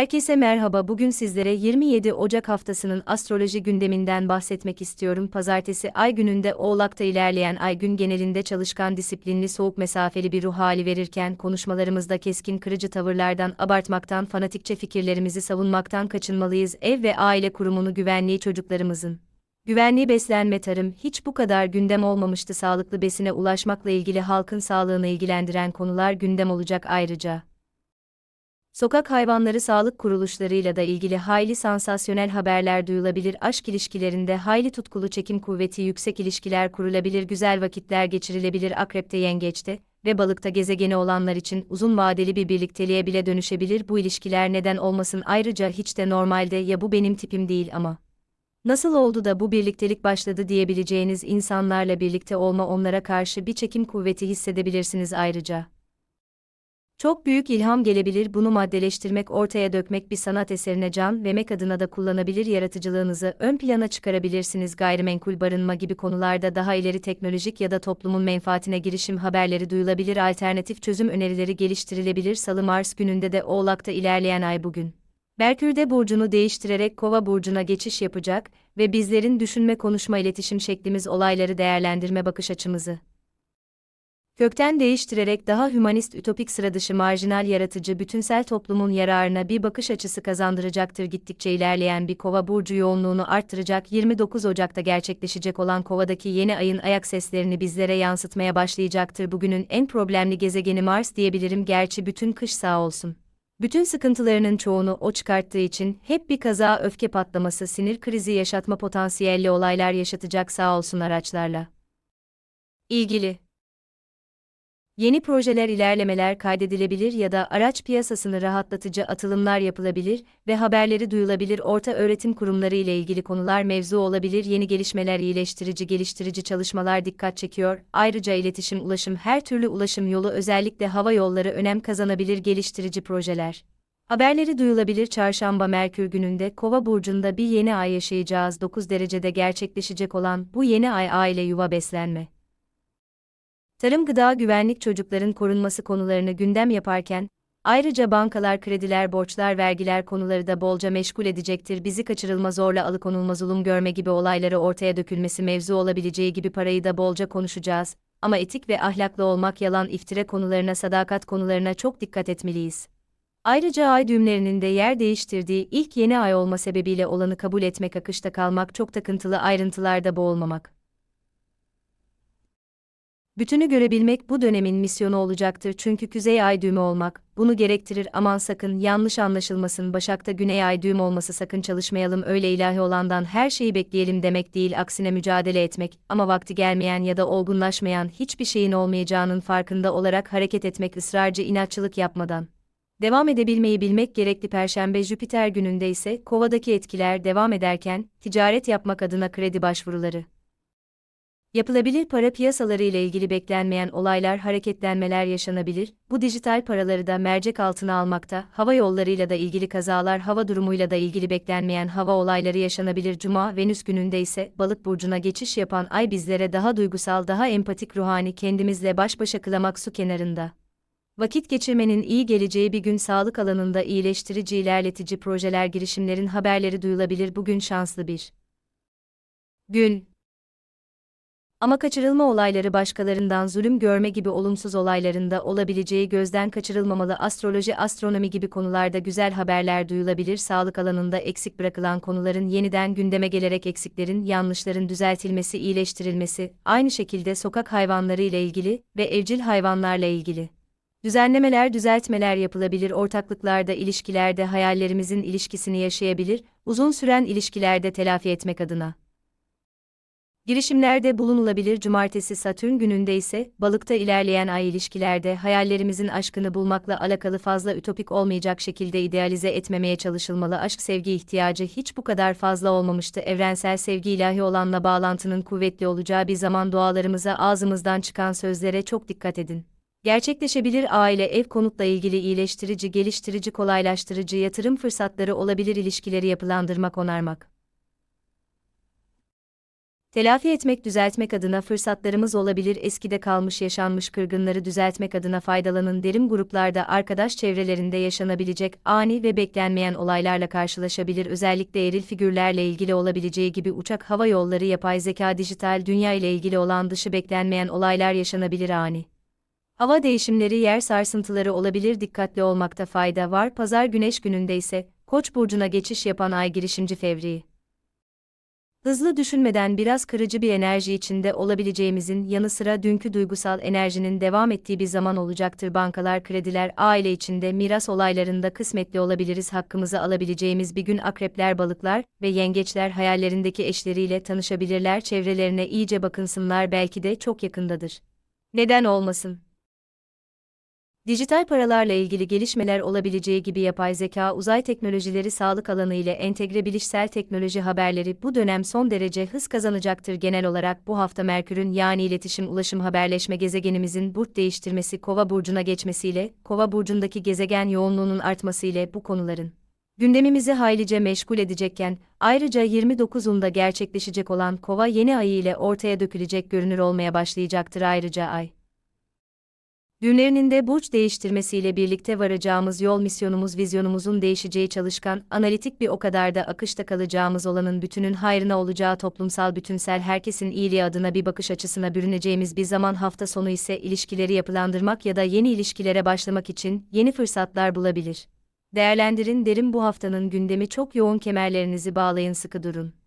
Herkese merhaba. Bugün sizlere 27 Ocak haftasının astroloji gündeminden bahsetmek istiyorum. Pazartesi ay gününde Oğlak'ta ilerleyen ay gün genelinde çalışkan, disiplinli, soğuk mesafeli bir ruh hali verirken konuşmalarımızda keskin kırıcı tavırlardan, abartmaktan, fanatikçe fikirlerimizi savunmaktan kaçınmalıyız. Ev ve aile kurumunu güvenliği çocuklarımızın Güvenliği beslenme tarım hiç bu kadar gündem olmamıştı. Sağlıklı besine ulaşmakla ilgili halkın sağlığını ilgilendiren konular gündem olacak ayrıca. Sokak hayvanları sağlık kuruluşlarıyla da ilgili hayli sansasyonel haberler duyulabilir. Aşk ilişkilerinde hayli tutkulu çekim kuvveti yüksek ilişkiler kurulabilir, güzel vakitler geçirilebilir. Akrepte, yengeçte ve balıkta gezegeni olanlar için uzun vadeli bir birlikteliğe bile dönüşebilir. Bu ilişkiler neden olmasın? Ayrıca hiç de normalde ya bu benim tipim değil ama Nasıl oldu da bu birliktelik başladı diyebileceğiniz insanlarla birlikte olma onlara karşı bir çekim kuvveti hissedebilirsiniz ayrıca. Çok büyük ilham gelebilir bunu maddeleştirmek ortaya dökmek bir sanat eserine can ve mek adına da kullanabilir. Yaratıcılığınızı ön plana çıkarabilirsiniz. Gayrimenkul barınma gibi konularda daha ileri teknolojik ya da toplumun menfaatine girişim haberleri duyulabilir. Alternatif çözüm önerileri geliştirilebilir. Salı Mars gününde de Oğlak'ta ilerleyen ay bugün. Merkür'de burcunu değiştirerek Kova burcuna geçiş yapacak ve bizlerin düşünme, konuşma, iletişim şeklimiz olayları değerlendirme bakış açımızı kökten değiştirerek daha hümanist, ütopik, sıradışı, marjinal, yaratıcı, bütünsel toplumun yararına bir bakış açısı kazandıracaktır. Gittikçe ilerleyen bir Kova burcu yoğunluğunu arttıracak. 29 Ocak'ta gerçekleşecek olan Kova'daki yeni ayın ayak seslerini bizlere yansıtmaya başlayacaktır. Bugünün en problemli gezegeni Mars diyebilirim gerçi bütün kış sağ olsun. Bütün sıkıntılarının çoğunu o çıkarttığı için hep bir kaza, öfke patlaması, sinir krizi yaşatma potansiyelli olaylar yaşatacak sağ olsun araçlarla. İlgili Yeni projeler ilerlemeler kaydedilebilir ya da araç piyasasını rahatlatıcı atılımlar yapılabilir ve haberleri duyulabilir. Orta öğretim kurumları ile ilgili konular mevzu olabilir. Yeni gelişmeler iyileştirici geliştirici çalışmalar dikkat çekiyor. Ayrıca iletişim, ulaşım, her türlü ulaşım yolu özellikle hava yolları önem kazanabilir geliştirici projeler. Haberleri duyulabilir çarşamba Merkür gününde Kova burcunda bir yeni ay yaşayacağız. 9 derecede gerçekleşecek olan bu yeni ay aile yuva beslenme tarım gıda güvenlik çocukların korunması konularını gündem yaparken, ayrıca bankalar krediler borçlar vergiler konuları da bolca meşgul edecektir. Bizi kaçırılma zorla alıkonulma zulüm görme gibi olayları ortaya dökülmesi mevzu olabileceği gibi parayı da bolca konuşacağız. Ama etik ve ahlaklı olmak yalan iftire konularına sadakat konularına çok dikkat etmeliyiz. Ayrıca ay düğümlerinin de yer değiştirdiği ilk yeni ay olma sebebiyle olanı kabul etmek akışta kalmak çok takıntılı ayrıntılarda boğulmamak. Bütünü görebilmek bu dönemin misyonu olacaktır çünkü Kuzey Ay düğümü olmak, bunu gerektirir aman sakın yanlış anlaşılmasın Başak'ta Güney Ay düğüm olması sakın çalışmayalım öyle ilahi olandan her şeyi bekleyelim demek değil aksine mücadele etmek ama vakti gelmeyen ya da olgunlaşmayan hiçbir şeyin olmayacağının farkında olarak hareket etmek ısrarcı inatçılık yapmadan. Devam edebilmeyi bilmek gerekli Perşembe Jüpiter gününde ise kovadaki etkiler devam ederken ticaret yapmak adına kredi başvuruları Yapılabilir para piyasaları ile ilgili beklenmeyen olaylar, hareketlenmeler yaşanabilir. Bu dijital paraları da mercek altına almakta. Hava yollarıyla da ilgili kazalar, hava durumuyla da ilgili beklenmeyen hava olayları yaşanabilir. Cuma, Venüs gününde ise Balık burcuna geçiş yapan ay bizlere daha duygusal, daha empatik ruhani kendimizle baş başa kılamak su kenarında. Vakit geçirmenin iyi geleceği bir gün sağlık alanında iyileştirici ilerletici projeler girişimlerin haberleri duyulabilir. Bugün şanslı bir gün. Ama kaçırılma olayları başkalarından zulüm görme gibi olumsuz olaylarında olabileceği gözden kaçırılmamalı. Astroloji, astronomi gibi konularda güzel haberler duyulabilir. Sağlık alanında eksik bırakılan konuların yeniden gündeme gelerek eksiklerin, yanlışların düzeltilmesi, iyileştirilmesi, aynı şekilde sokak hayvanları ile ilgili ve evcil hayvanlarla ilgili Düzenlemeler, düzeltmeler yapılabilir, ortaklıklarda, ilişkilerde hayallerimizin ilişkisini yaşayabilir, uzun süren ilişkilerde telafi etmek adına. Girişimlerde bulunulabilir cumartesi Satürn gününde ise, balıkta ilerleyen ay ilişkilerde hayallerimizin aşkını bulmakla alakalı fazla ütopik olmayacak şekilde idealize etmemeye çalışılmalı. Aşk sevgi ihtiyacı hiç bu kadar fazla olmamıştı. Evrensel sevgi ilahi olanla bağlantının kuvvetli olacağı bir zaman dualarımıza ağzımızdan çıkan sözlere çok dikkat edin. Gerçekleşebilir aile ev konutla ilgili iyileştirici, geliştirici, kolaylaştırıcı yatırım fırsatları olabilir ilişkileri yapılandırmak, onarmak. Telafi etmek, düzeltmek adına fırsatlarımız olabilir. Eskide kalmış yaşanmış kırgınları düzeltmek adına faydalanın. Derin gruplarda arkadaş çevrelerinde yaşanabilecek ani ve beklenmeyen olaylarla karşılaşabilir. Özellikle eril figürlerle ilgili olabileceği gibi uçak hava yolları, yapay zeka, dijital dünya ile ilgili olan dışı beklenmeyen olaylar yaşanabilir ani. Hava değişimleri, yer sarsıntıları olabilir. Dikkatli olmakta fayda var. Pazar güneş gününde ise Koç burcuna geçiş yapan ay girişimci fevri. Hızlı düşünmeden biraz kırıcı bir enerji içinde olabileceğimizin yanı sıra dünkü duygusal enerjinin devam ettiği bir zaman olacaktır. Bankalar, krediler, aile içinde miras olaylarında kısmetli olabiliriz. Hakkımızı alabileceğimiz bir gün akrepler, balıklar ve yengeçler hayallerindeki eşleriyle tanışabilirler. Çevrelerine iyice bakınsınlar belki de çok yakındadır. Neden olmasın? Dijital paralarla ilgili gelişmeler olabileceği gibi yapay zeka, uzay teknolojileri sağlık alanı ile entegre bilişsel teknoloji haberleri bu dönem son derece hız kazanacaktır. Genel olarak bu hafta Merkür'ün yani iletişim, ulaşım, haberleşme gezegenimizin burç değiştirmesi, Kova burcuna geçmesiyle, Kova burcundaki gezegen yoğunluğunun artması ile bu konuların gündemimizi haylice meşgul edecekken, ayrıca 29'unda gerçekleşecek olan Kova yeni ayı ile ortaya dökülecek görünür olmaya başlayacaktır ayrıca ay. Düğümlerinin de burç değiştirmesiyle birlikte varacağımız yol misyonumuz vizyonumuzun değişeceği çalışkan, analitik bir o kadar da akışta kalacağımız olanın bütünün hayrına olacağı toplumsal bütünsel herkesin iyiliği adına bir bakış açısına bürüneceğimiz bir zaman hafta sonu ise ilişkileri yapılandırmak ya da yeni ilişkilere başlamak için yeni fırsatlar bulabilir. Değerlendirin derim bu haftanın gündemi çok yoğun kemerlerinizi bağlayın sıkı durun.